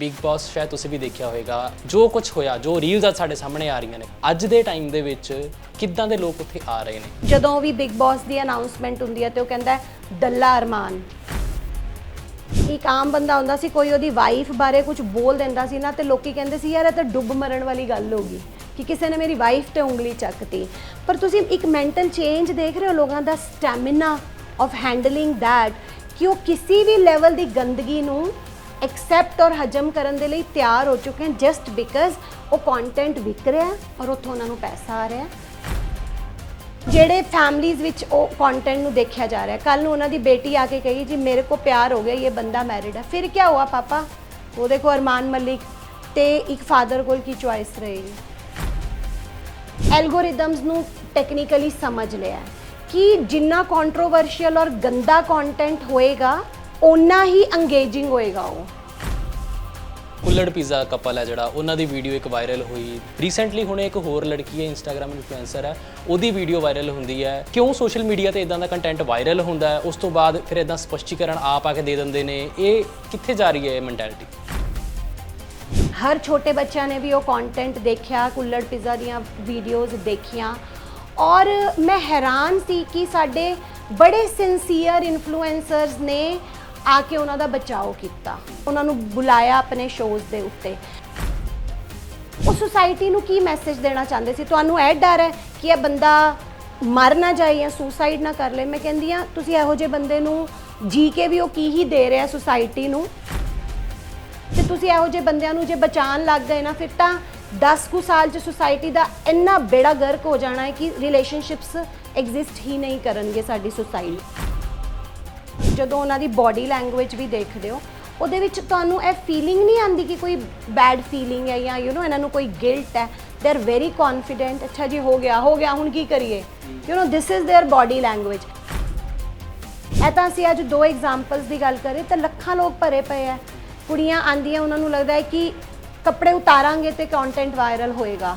Big ਬਾਸ ਸ਼ਾਇਦ ਤੁਸੀਂ ਵੀ ਦੇਖਿਆ ਹੋਵੇਗਾ। ਜੋ ਕੁਝ ਹੋਇਆ ਜੋ ਰੀਲਸ ਅੱਜ ਸਾਡੇ ਸਾਹਮਣੇ ਆ ਰਹੀਆਂ ਨੇ ਅੱਜ ਦੇ ਟਾਈਮ ਦੇ ਵਿੱਚ ਕਿੱਦਾਂ ਦੇ ਲੋਕ ਉੱਥੇ ਆ ਰਹੇ ਨੇ? ਜਦੋਂ ਵੀ ਬਿਗ ਬਾਸ ਦੀ ਅਨਾਉਂਸਮੈਂਟ ਹੁੰਦੀ ਹੈ ਤੇ ਉਹ ਕਹਿੰਦਾ ਹੈ, ਦੱਲਾ ਅਰਮਾਨ। ਇੱਕ ਆਮ ਬੰਦਾ ਹੁੰਦਾ ਸੀ ਕੋਈ ਉਹਦੀ ਵਾਈਫ ਬਾਰੇ ਕੁਝ ਬੋਲ ਦਿੰਦਾ ਸੀ ਨਾ ਤੇ ਲੋਕੀ ਕਹਿੰਦੇ ਸੀ ਯਾਰ ਇਹ ਤਾਂ ਡੁੱਬ ਮਰਨ ਵਾਲੀ ਗੱਲ ਹੋ ਗਈ ਕਿ ਕਿਸੇ ਨੇ ਮੇਰੀ ਵਾਈਫ ਤੇ ਉਂਗਲੀ ਚੱਕਤੀ। ਪਰ ਤੁਸੀਂ ਇੱਕ ਮੈਂਟਲ ਚੇਂਜ ਦੇਖ ਰਹੇ ਹੋ ਲੋਕਾਂ ਦਾ ਸਟੈਮਿਨਾ ਆਫ ਹੈਂਡਲਿੰਗ ਥੈਟ ਕਿ ਉਹ ਕਿਸੇ ਵੀ ਲੈਵਲ ਦੀ ਗੰਦਗੀ ਨੂੰ ਐਕਸੈਪਟ ਔਰ ਹਜਮ ਕਰਨ ਦੇ ਲਈ ਤਿਆਰ ਹੋ ਚੁੱਕੇ ਹਨ ਜਸਟ ਬਿਕਾਜ਼ ਉਹ ਕੰਟੈਂਟ ਵਿਕ ਰਿਹਾ ਔਰ ਉੱਥੋਂ ਉਹਨਾਂ ਨੂੰ ਪੈਸਾ ਆ ਰਿਹਾ ਜਿਹੜੇ ਫੈਮਲੀਜ਼ ਵਿੱਚ ਉਹ ਕੰਟੈਂਟ ਨੂੰ ਦੇਖਿਆ ਜਾ ਰਿਹਾ ਕੱਲ ਨੂੰ ਉਹਨਾਂ ਦੀ ਬੇਟੀ ਆ ਕੇ ਕਹੀ, ਜੀ, ਮੇਰੇ ਕੋ ਪਿਆਰ ਹੋ ਗਿਆ, ਇਹ ਬੰਦਾ ਮੈਰਿਡ ਹੈ ਫਿਰ ਕੀ ਹੁਆ ਪਾਪਾ? ਉਹਦੇ ਕੋ ਅਰਮਾਨ ਮਲਿਕ ਤੇ ਇੱਕ ਫਾਦਰ ਕੋਲ ਕੀ ਚੁਆਇਸ ਰਹੇਗੀ ਐਲਗੋਰਿਦਮਸ ਨੂੰ ਟੈਕਨੀਕਲੀ ਸਮਝ ਲਿਆ ਕਿ ਜਿੰਨਾ ਕੰਟਰੋਵਰਸ਼ੀਅਲ ਔਰ ਗੰਦਾ ਕੰਟੈਂਟ ਹੋਏਗਾ ਉਨਾ ਹੀ ਅੰਗੇਜਿੰਗ ਹੋਏਗਾ ਉਹ। ਕੁੱਲੜ ਪੀਜ਼ਾ ਕਪਲ ਹੈ ਜਿਹੜਾ। ਉਹਨਾਂ ਦੀ ਵੀਡੀਓ ਇੱਕ ਵਾਇਰਲ ਹੋਈ। ਰੀਸੈਂਟਲੀ ਹੁਣੇ ਇੱਕ ਹੋਰ ਲੜਕੀ ਹੈ ਇੰਸਟਾਗ੍ਰam ਇਨਫਲੂਐਂਸਰ ਹੈ। ਉਹਦੀ ਵੀਡੀਓ ਵਾਇਰਲ ਹੁੰਦੀ ਹੈ। ਕਿਉਂ ਸੋਸ਼ਲ ਮੀਡੀਆ ਤੇ ਇਦਾਂ ਦਾ ਕੰਟੈਂਟ ਵਾਇਰਲ ਹੁੰਦਾ ਹੈ? ਉਸ ਤੋਂ ਬਾਅਦ ਫਿਰ ਇਦਾਂ ਸਪਸ਼ਟੀਕਰਨ ਆਪ ਆ ਕੇ ਦੇ ਦਿੰਦੇ ਨੇ। ਇਹ ਕਿੱਥੇ ਜਾ ਰਹੀ ਹੈ ਇਹ ਮੈਂਟੈਲਿਟੀ ਹਰ ਛੋਟੇ ਬੱਚਿਆਂ ਨੇ ਵੀ ਉਹ ਕੰਟੈਂਟ ਦੇਖਿਆ ਕੁੱਲੜ ਪੀਜ਼ਾ ਦੀਆਂ ਵੀਡੀਓਜ਼ ਦੇਖੀਆਂ। ਔਰ ਮੈਂ ਹੈਰਾਨ ਸੀ ਕਿ ਸਾਡੇ ਬੜੇ ਸਿੰਸੀਅਰ ਇਨਫਲੂਐਂਸਰਸ ਨੇ ਆ ਕੇ ਉਹਨਾਂ ਦਾ ਬਚਾਓ ਕੀਤਾ। ਉਹਨਾਂ ਨੂੰ ਬੁਲਾਇਆ ਆਪਣੇ ਸ਼ੋਜ਼ ਦੇ ਉੱਤੇ। ਉਹ ਸੁਸਾਇਟੀ ਨੂੰ ਕੀ ਮੈਸੇਜ ਦੇਣਾ ਚਾਹੁੰਦੇ ਸੀ? ਤੁਹਾਨੂੰ ਇਹ ਡਰ ਹੈ ਕਿ ਇਹ ਬੰਦਾ ਮਰ ਨਾ ਜਾਏ ਜਾਂ ਸੁਸਾਈਡ ਨਾ ਕਰ ਲੇ? ਮੈਂ ਕਹਿੰਦੀ ਆ ਤੁਸੀਂ ਇਹੋ ਜਿਹੇ ਬੰਦੇ ਨੂੰ ਜੀ ਕੇ ਵੀ ਉਹ ਕੀ ਹੀ ਦੇ ਰਿਹਾ ਸੁਸਾਇਟੀ ਨੂੰ? ਤੇ ਤੁਸੀਂ ਇਹੋ ਜਿਹੇ ਬੰਦਿਆਂ ਨੂੰ ਜੇ ਬਚਾਉਣ ਲੱਗ ਗਏ ਨਾ, ਫਿਰ ਤਾਂ 10 ਕੁ ਸਾਲ ਚ ਸੁਸਾਇਟੀ ਦਾ ਇੰਨਾ ਬੇੜਾ ਗਰਕ ਹੋ ਜਾਣਾ ਹੈ ਕਿ ਰਿਲੇਸ਼ਨਸ਼ਿਪਸ ਐਗਜ਼ਿਸਟ ਹੀ ਨਹੀਂ ਕਰਨਗੇ ਸਾਡੀ ਸੁਸਾਇਟੀ ਜਦੋਂ ਉਹਨਾਂ ਦੀ ਬਾਡੀ ਲੈਂਗੁਏਜ ਵੀ ਦੇਖਦੇ ਹੋ ਉਹਦੇ ਵਿੱਚ ਤੁਹਾਨੂੰ ਇਹ ਫੀਲਿੰਗ ਨਹੀਂ ਆਂਦੀ ਕਿ ਕੋਈ ਬੈਡ ਫੀਲਿੰਗ ਹੈ ਜਾਂ ਯੂ نو ਇਹਨਾਂ ਨੂੰ ਕੋਈ ਗਿਲਟ ਹੈ ਦੇ ਆਰ ਵੈਰੀ ਕੌਨਫੀਡੈਂਟ ਅੱਛਾ ਜੀ ਹੋ ਗਿਆ ਹੋ ਗਿਆ ਹੁਣ ਕੀ ਕਰੀਏ you know this is there body language ਇਹ ਤਾਂ ਅਸੀਂ ਅੱਜ ਦੋ ਐਗਜ਼ਾਮਪਲਸ ਦੀ ਗੱਲ ਕਰੇ ਤਾਂ ਲੱਖਾਂ ਲੋਕ ਭਰੇ ਪਏ ਆ ਕੁੜੀਆਂ ਆਂਦੀਆਂ ਉਹਨਾਂ ਨੂੰ ਲੱਗਦਾ ਹੈ ਕਿ ਕੱਪੜੇ ਉਤਾਰਾਂਗੇ ਤੇ ਕੰਟੈਂਟ ਵਾਇਰਲ ਹੋਏਗਾ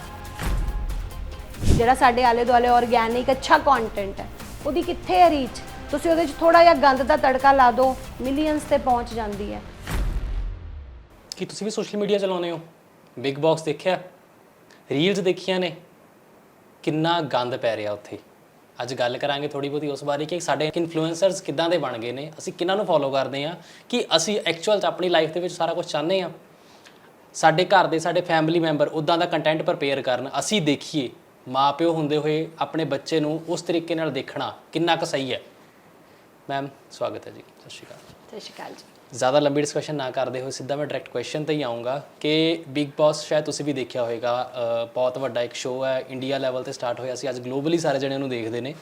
ਜਿਹੜਾ ਸਾਡੇ ਆਲੇ ਦੁਆਲੇ ਆਰਗੈਨਿਕ ਅੱਛਾ ਕੰਟੈਂਟ ਹੈ ਉਹਦੀ ਕਿੱਥੇ ਹੈ ਰੀਚ ਤੁਸੀਂ ਉਹਦੇ 'ਚ ਥੋੜਾ ਜਿਹਾ ਗੰਦ ਦਾ ਤੜਕਾ ਲਾ ਦਿਓ ਮਿਲੀਅਨਸ ਤੇ ਪਹੁੰਚ ਜਾਂਦੀ ਹੈ। ਕੀ ਤੁਸੀਂ ਵੀ ਸੋਸ਼ਲ ਮੀਡੀਆ ਚਲਾਉਂਦੇ ਹੋ? ਬਿਗ ਬਾਕਸ ਦੇਖਿਆ? ਰੀਲਸ ਦੇਖੀਆਂ ਨੇ? ਕਿੰਨਾ ਗੰਦ ਪੈ ਰਿਹਾ ਉੱਥੇ? ਅੱਜ ਗੱਲ ਕਰਾਂਗੇ ਥੋੜੀ ਬਹੁਤੀ ਉਸ ਬਾਰੇ ਕਿ ਸਾਡੇ ਇਨਫਲੂਐਂਸਰਸ ਕਿੱਦਾਂ ਦੇ ਬਣ ਗਏ ਨੇ। ਅਸੀਂ ਕਿਹਨਾਂ ਨੂੰ ਫੋਲੋ ਕਰਦੇ ਹਾਂ? ਕਿ ਅਸੀਂ ਐਕਚੁਅਲ 'ਚ ਆਪਣੀ ਲਾਈਫ ਦੇ ਵਿੱਚ ਸਾਰਾ ਕੁਝ ਚਾਹੁੰਦੇ ਹਾਂ? ਸਾਡੇ ਘਰ ਦੇ ਸਾਡੇ ਫੈਮਿਲੀ ਮੈਂਬਰ ਉਦਾਂ ਦਾ ਕੰਟੈਂਟ ਪ੍ਰਪੇਅਰ ਕਰਨ, ਅਸੀਂ ਦੇਖੀਏ। ਮਾਪਿਓ ਹੁੰਦੇ ਹੋਏ ਆਪਣੇ ਬੱਚੇ ਨੂੰ ਉਸ ਤਰੀਕੇ ਨਾਲ ਦੇਖਣਾ ਕਿੰਨਾ ਕੁ ਸਹੀ ਹੈ। ਮੈਮ ਸਵਾਗਤ ਹੈ ਜੀ। ਸਤਿ ਸ਼੍ਰੀ ਅਕਾਲ। ਸਤਿ ਸ਼੍ਰੀ ਅਕਾਲ ਜੀ। ਜ਼ਿਆਦਾ ਲੰਬੀ ਡਿਸਕਸ਼ਨ ਨਾ ਕਰਦੇ ਹੋਏ ਸਿੱਧਾ ਮੈਂ ਡਾਇਰੈਕਟ ਕੁਐਸਚਨ ਤੇ ਹੀ ਆਉਂਗਾ ਕਿ ਬਿਗ ਬਾਸ ਸ਼ਾਇਦ ਤੁਸੀਂ ਵੀ ਦੇਖਿਆ ਹੋਵੇਗਾ ਬਹੁਤ ਵੱਡਾ ਇੱਕ ਸ਼ੋਅ ਹੈ ਇੰਡੀਆ ਲੈਵਲ ਤੇ ਸਟਾਰਟ ਹੋਇਆ ਸੀ ਅੱਜ ਗਲੋਬਲੀ ਸਾਰੇ ਜਣੇ ਉਹਨੂੰ ਦੇਖਦੇ ਨੇ।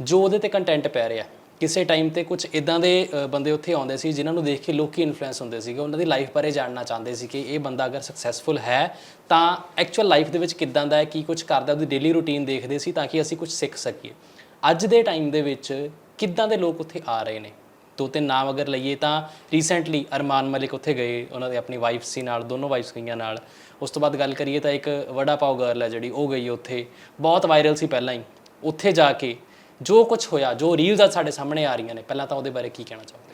ਜੋ ਉਹਦੇ ਤੇ ਕੰਟੈਂਟ ਪੈ ਰਿਹਾ ਕਿਸੇ ਟਾਈਮ ਤੇ ਕੁਝ ਇਦਾਂ ਦੇ ਬੰਦੇ ਉੱਥੇ ਆਉਂਦੇ ਸੀ ਜਿਨ੍ਹਾਂ ਨੂੰ ਦੇਖ ਕੇ ਲੋਕੀ ਇਨਫਲੂਐਂਸ ਹੁੰਦੇ ਸੀਗੇ ਉਹਨਾਂ ਦੀ ਲਾਈਫ ਬਾਰੇ ਜਾਣਨਾ ਚਾਹੁੰਦੇ ਸੀ ਕਿ ਇਹ ਬੰਦਾ ਅਗਰ ਸਕਸੈਸਫੁਲ ਹੈ ਤਾਂ ਐਕਚੁਅਲ ਲਾਈਫ ਦੇ ਵਿੱਚ ਕਿੱਦਾਂ ਦਾ ਹੈ ਕੀ ਕੁਝ ਕਰਦਾ ਉਹਦੀ ਡੇਲੀ ਰੂਟੀਨ ਦੇਖਦੇ ਸੀ ਤਾਂ ਕਿ ਅਸੀਂ ਕੁਝ ਸਿੱਖ ਸਕੀਏ। ਅੱਜ ਦੇ ਟਾਈਮ ਦੇ ਵਿੱਚ ਕਿੱਦਾਂ ਦੇ ਲੋਕ ਉੱਥੇ ਆ ਰਹੇ ਨੇ? ਦੋ ਤਿੰਨ ਨਾਮ ਅਗਰ ਲਈਏ ਤਾਂ ਰੀਸੈਂਟਲੀ ਅਰਮਾਨ ਮਲਿਕ ਉੱਥੇ ਗਏ, ਉਹਨਾਂ ਦੇ ਆਪਣੀ ਵਾਈਫ ਸੀ ਨਾਲ, ਦੋਨੋਂ ਵਾਈਫਸ ਗਈਆਂ ਨਾਲ। ਉਸ ਤੋਂ ਬਾਅਦ ਗੱਲ ਕਰੀਏ ਤਾਂ ਇੱਕ ਵੜਾ ਪਾਓ ਗਰਲ ਹੈ ਜਿਹੜੀ, ਉਹ ਗਈ ਉੱਥੇ। ਬਹੁਤ ਵਾਇਰਲ ਸੀ ਪਹਿਲਾਂ ਹੀ। ਉੱਥੇ ਜਾ ਕੇ ਜੋ ਕੁਝ ਹੋਇਆ, ਜੋ ਰੀਲਸ ਅੱਜ ਸਾਡੇ ਸਾਹਮਣੇ ਆ ਰਹੀਆਂ ਨੇ, ਪਹਿਲਾਂ ਤਾਂ ਉਹਦੇ ਬਾਰੇ ਕੀ ਕਹਿਣਾ ਚਾਹੁੰਦੇ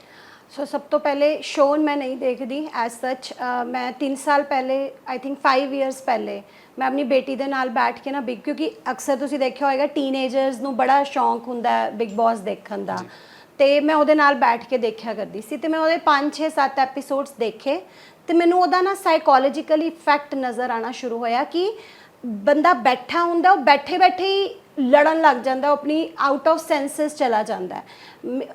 ਸੋ ਸਭ ਤੋਂ ਪਹਿਲੇ ਸ਼ੋਨ ਮੈਂ ਨਹੀਂ ਦੇਖਦੀ ਐਜ਼ ਸੱਚ ਮੈਂ 3 ਸਾਲ ਪਹਿਲੇ ਆਈ ਥਿੰਕ 5 ਇਅਰਸ ਪਹਿਲੇ ਮੈਂ ਆਪਣੀ ਬੇਟੀ ਦੇ ਨਾਲ ਬੈਠ ਕੇ ਨਾ ਬਿਗ ਕਿਉਂਕਿ ਅਕਸਰ ਤੁਸੀਂ ਦੇਖਿਆ ਹੋਵੇਗਾ ਟੀਨੇਜਰਸ ਨੂੰ ਬੜਾ ਸ਼ੌਂਕ ਹੁੰਦਾ ਹੈ ਬਿਗ ਬਾਸ ਦੇਖਣ ਦਾ। ਤੇ ਮੈਂ ਉਹਦੇ ਨਾਲ ਬੈਠ ਕੇ ਦੇਖਿਆ ਕਰਦੀ ਸੀ ਤੇ ਮੈਂ ਉਹਦੇ 5 6 7 ਐਪੀਸੋਡਸ ਦੇਖੇ ਤੇ ਮੈਨੂੰ ਉਹਦਾ ਨਾ ਸਾਈਕੋਲੋਜੀਕਲੀ ਇਫੈਕਟ ਨਜ਼ਰ ਆਣਾ ਸ਼ੁਰੂ ਹੋਇਆ ਕਿ ਬੰਦਾ ਬੈਠਾ ਹੁੰਦਾ ਉਹ ਬੈਠੇ ਬੈਠੇ ਹੀ ਲੜਨ ਲੱਗ ਜਾਂਦਾ ਉਹ ਆਪਣੀ ਆਊਟ ਆਫ ਸੈਂਸਸ ਚਲਾ ਜਾਂਦਾ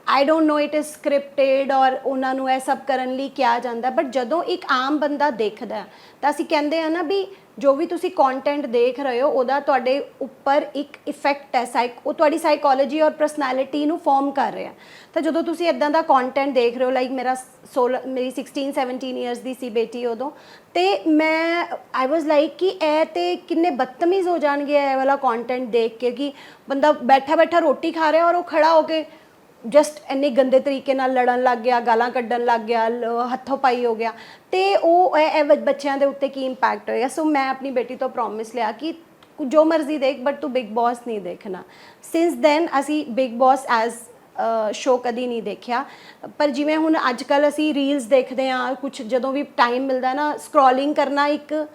I don't know it is scripted ਔਰ ਉਹਨਾਂ ਨੂੰ ਇਹ ਸਭ ਕਰਨ ਲਈ ਕਿਹਾ ਜਾਂਦਾ ਬਟ ਜਦੋਂ ਇੱਕ ਆਮ ਬੰਦਾ ਦੇਖਦਾ ਤਾਂ ਅਸੀਂ ਕਹਿੰਦੇ ਆ ਨਾ ਵੀ ਜੋ ਵੀ ਤੁਸੀਂ ਕੰਟੈਂਟ ਦੇਖ ਰਹੇ ਹੋ, ਉਹਦਾ ਤੁਹਾਡੇ ਉੱਪਰ ਇੱਕ ਇਫੈਕਟ ਹੈ ਸਾਈਕ ਉਹ ਤੁਹਾਡੀ ਸਾਈਕੋਲੋਜੀ ਔਰ ਪਰਸਨੈਲਿਟੀ ਨੂੰ ਫਾਰਮ ਕਰ ਰਿਹਾ ਤਾਂ ਜਦੋਂ ਤੁਸੀਂ ਇਦਾਂ ਦਾ ਕੰਟੈਂਟ ਦੇਖ ਰਹੇ ਹੋ ਲਾਈਕ ਮੇਰਾ 16 ਮੇਰੀ 16 17 ਇਅਰਸ ਦੀ ਸੀ ਬੇਟੀ ਉਦੋਂ, ਤੇ ਮੈਂ ਆਈ ਵਾਸ ਲਾਈਕ ਕਿ ਇਹ ਤੇ ਕਿੰਨੇ ਬਦਤਮੀਜ਼ ਹੋ ਜਾਣਗੇ ਇਹ ਵਾਲਾ ਕੰਟੈਂਟ ਦੇਖ ਕੇ, ਕਿ ਬੰਦਾ ਬੈਠਾ ਬੈਠਾ ਰੋਟੀ ਖਾ ਰਿਹਾ ਔਰ ਉਹ ਖੜਾ ਹੋ ਕੇ ਜਸਟ ਇੰਨੇ ਗੰਦੇ ਤਰੀਕੇ ਨਾਲ ਲੜਨ ਲੱਗ ਗਿਆ, ਗਾਲਾਂ ਕੱਢਣ ਲੱਗ ਗਿਆ, ਲ- ਹੱਥੋਂ ਪਾਈ ਹੋ ਗਿਆ। ਤੇ ਉਹ ਇਹ ਇਹ ਬੱਚ- ਬੱਚਿਆਂ ਦੇ ਉੱਤੇ ਕੀ ਇੰਪੈਕਟ ਹੋਇਆ? ਸੋ ਮੈਂ ਆਪਣੀ ਬੇਟੀ ਤੋਂ ਪ੍ਰੋਮਿਸ ਲਿਆ ਕਿ ਜੋ ਮਰਜ਼ੀ ਦੇਖ ਬਟ ਤੂੰ ਬਿਗ ਬੌਸ ਨਹੀਂ ਦੇਖਣਾ। ਸਿੰਸ ਦੈਨ ਅਸੀਂ ਬਿਗ ਬੌਸ ਐਜ਼ ਸ਼ੋ ਕਦੀ ਨਹੀਂ ਦੇਖਿਆ। ਪਰ ਜਿਵੇਂ ਹੁਣ ਅੱਜ ਕੱਲ ਅਸੀਂ ਰੀਲਸ ਦੇਖਦੇ ਆ ਕੁਝ ਜਦੋਂ ਵੀ ਟਾਈਮ ਮਿਲਦਾ ਨਾ ਸਕਰੋਲਿੰਗ ਕਰਨਾ ਇੱਕ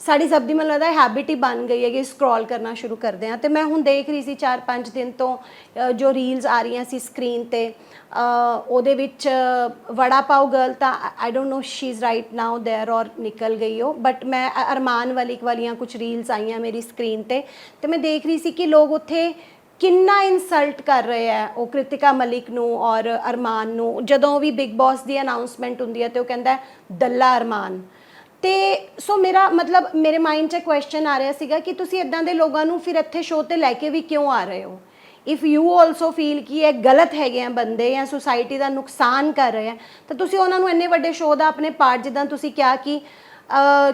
ਸਾਡੀ ਸਭ ਦੀ ਮੈਨੂੰ ਲੱਗਦਾ ਹੈਬਿਟ ਹੀ ਬਣ ਗਈ ਹੈ ਕਿ ਸਕਰੋਲ ਕਰਨਾ ਸ਼ੁਰੂ ਕਰਦੇ ਆ ਤੇ ਮੈਂ ਹੁਣ ਦੇਖ ਰਹੀ ਸੀ 4-5 ਦਿਨ ਤੋਂ ਅ, ਜੋ ਰੀਲਸ ਆ ਰਹੀਆਂ ਸੀ ਸਕਰੀਨ ਤੇ ਅ, ਉਹਦੇ ਵਿੱਚ ਅ, ਵੜਾ ਪਾਓ ਗਰਲ ਤਾਂ I don't know she is right now there ਔਰ ਨਿਕਲ ਗਈ ਉਹ ਬਟ ਮੈਂ ਅ- ਅਰਮਾਨ ਵਾਲਿਕ ਵਾਲੀਆਂ ਕੁਝ ਰੀਲਸ ਆਈਆਂ ਮੇਰੀ ਸਕਰੀਨ ਤੇ ਤੇ ਮੈਂ ਦੇਖ ਰਹੀ ਸੀ ਕਿ ਲੋਕ ਉੱਥੇ ਕਿੰਨਾ ਇਨਸਲਟ ਕਰ ਰਹੇ ਆ ਉਹ ਕ੍ਰਿਤਿਕਾ ਮਲਿਕ ਨੂੰ ਔਰ ਅਰਮਾਨ ਨੂੰ ਜਦੋਂ ਵੀ ਬਿਗ ਬੌਸ ਦੀ ਅਨਾਉਂਸਮੈਂਟ ਹੁੰਦੀ ਹੈ ਤੇ ਉਹ ਕਹਿੰਦਾ ਹੈ, ਦੱਲਾ ਅਰਮਾਨ ਤੇ ਸੋ ਮੇਰਾ ਮਤਲਬ ਮੇਰੇ ਮਾਈਂਡ 'ਚ ਕੁਐਸਚਨ ਆ ਰਿਹਾ ਸੀਗਾ ਕਿ ਤੁਸੀਂ ਇਦਾਂ ਦੇ ਲੋਕਾਂ ਨੂੰ ਫਿਰ ਇੱਥੇ ਸ਼ੋਅ ਤੇ ਲੈ ਕੇ ਵੀ ਕਿਉਂ ਆ ਰਹੇ ਹੋ? ਇਫ ਯੂ ਆਲਸੋ ਫੀਲ ਕਿ ਇਹ ਗਲਤ ਹੈਗੇ ਆ ਬੰਦੇ ਜਾਂ ਸੁਸਾਇਟੀ ਦਾ ਨੁਕਸਾਨ ਕਰ ਰਹੇ ਆ ਤਾਂ ਤੁਸੀਂ ਉਹਨਾਂ ਨੂੰ ਇੰਨੇ ਵੱਡੇ ਸ਼ੋਅ ਦਾ ਆਪਣੇ ਪਾਰਟ ਜਿੱਦਾਂ ਤੁਸੀਂ ਕਿਹਾ ਕਿ ਅਹ,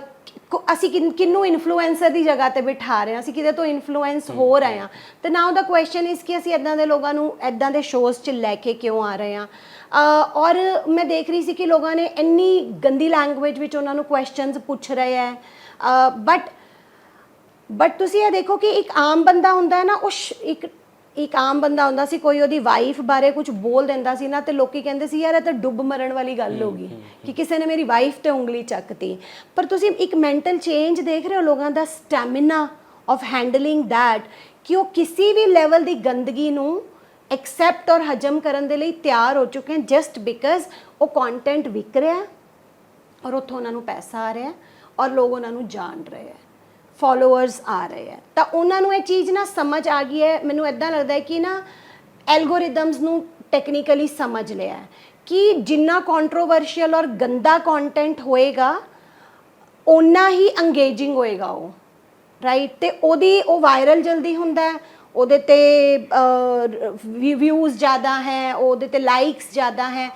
ਕੋ- ਅਸੀਂ ਕਿਨ- ਇਨਫਲੂਐਂਸਰ ਦੀ ਜਗ੍ਹਾ ਤੇ ਬਿਠਾ ਰਹੇ ਹਾਂ ਅਸੀਂ ਕਿਤੇ ਤੋਂ ਇਨਫਲੂਐਂਸ ਹੋ ਰਹੇ ਹਾਂ? ਤੇ ਨਾਓ ਦਾ ਕੁਐਸਚਨ ਇਸ ਕਿ ਅਸੀਂ ਇਦਾਂ ਦੇ ਲੋਕਾਂ ਨੂੰ ਇਦਾਂ ਦੇ ਸ਼ੋਅਸ 'ਚ ਲੈ ਕੇ ਕਿਉਂ ਆ ਰਹੇ ਅਹ, ਔਰ ਮੈਂ ਦੇਖ ਰਹੀ ਸੀ ਕਿ ਲੋਕਾਂ ਨੇ ਇੰਨੀ ਗੰਦੀ ਲੈਂਗੁਏਜ ਵਿੱਚ ਉਹਨਾਂ ਨੂੰ ਕੁਐਸਚਨਸ ਪੁੱਛ ਰਹੇ ਹੈ। ਬਟ ਬਟ ਤੁਸੀਂ ਇਹ ਦੇਖੋ ਕਿ ਇੱਕ ਆਮ ਬੰਦਾ ਹੁੰਦਾ ਹੈ ਨਾ ਉਹ ਇੱਕ ਇੱਕ ਆਮ ਬੰਦਾ ਹੁੰਦਾ ਸੀ ਕੋਈ ਉਹਦੀ ਵਾਈਫ ਬਾਰੇ ਕੁਝ ਬੋਲ ਦਿੰਦਾ ਸੀ ਨਾ ਤੇ ਲੋਕੀ ਕਹਿੰਦੇ ਸੀ ਯਾਰ ਇਹ ਤਾਂ ਡੁੱਬ ਮਰਨ ਵਾਲੀ ਗੱਲ ਹੋ ਗਈ ਕਿ ਕਿਸੇ ਨੇ ਮੇਰੀ ਵਾਈਫ ਤੇ ਉਂਗਲੀ ਚੱਕਤੀ। ਪਰ ਤੁਸੀਂ ਇੱਕ ਮੈਂਟਲ ਚੇਂਜ ਦੇਖ ਰਹੇ ਹੋ ਲੋਕਾਂ ਦਾ ਸਟੈਮਿਨਾ ਆਫ ਹੈਂਡਲਿੰਗ ਥੈਟ ਕਿ ਉਹ ਕਿਸੇ ਵੀ ਲੈਵਲ ਦੀ ਗੰਦਗੀ ਨੂੰ ਐਕਸੈਪਟ ਔਰ ਹਜਮ ਕਰਨ ਦੇ ਲਈ ਤਿਆਰ ਹੋ ਚੁੱਕੇ ਹਨ ਜਸਟ ਬਿਕਾਜ਼ ਉਹ ਕੰਟੈਂਟ ਵਿਕ ਰਿਹਾ ਔਰ ਉੱਥੋਂ ਉਹਨਾਂ ਨੂੰ ਪੈਸਾ ਆ ਰਿਹਾ ਔਰ ਲੋਕ ਉਹਨਾਂ ਨੂੰ ਜਾਣ ਰਹੇ ਹੈ ਫਾਲੋਅਰਸ ਆ ਰਹੇ ਹੈ। ਤਾਂ ਉਹਨਾਂ ਨੂੰ ਇਹ ਚੀਜ਼ ਨਾ ਸਮਝ ਆ ਗਈ ਹੈ, ਮੈਨੂੰ ਇਦਾਂ ਲੱਗਦਾ ਹੈ ਕਿ ਨਾ ਐਲਗੋਰਿਦਮਸ ਨੂੰ ਟੈਕਨੀਕਲੀ ਸਮਝ ਲਿਆ ਕਿ ਜਿੰਨਾ ਕੰਟਰੋਵਰਸ਼ੀਅਲ ਔਰ ਗੰਦਾ ਕੰਟੈਂਟ ਹੋਏਗਾ ਉਨਾ ਹੀ ਅੰਗੇਜਿੰਗ ਹੋਏਗਾ ਉਹ ਰਾਈਟ ਤੇ ਉਹਦੀ ਉਹ ਵਾਇਰਲ ਜਲਦੀ ਹੁੰਦਾ ਹੈ ਉਹਦੇ ਤੇ ਵਿਊਜ਼ ਜ਼ਿਆਦਾ ਹੈ, ਉਹਦੇ ਤੇ ਲਾਈਕਸ ਜ਼ਿਆਦਾ ਹੈ।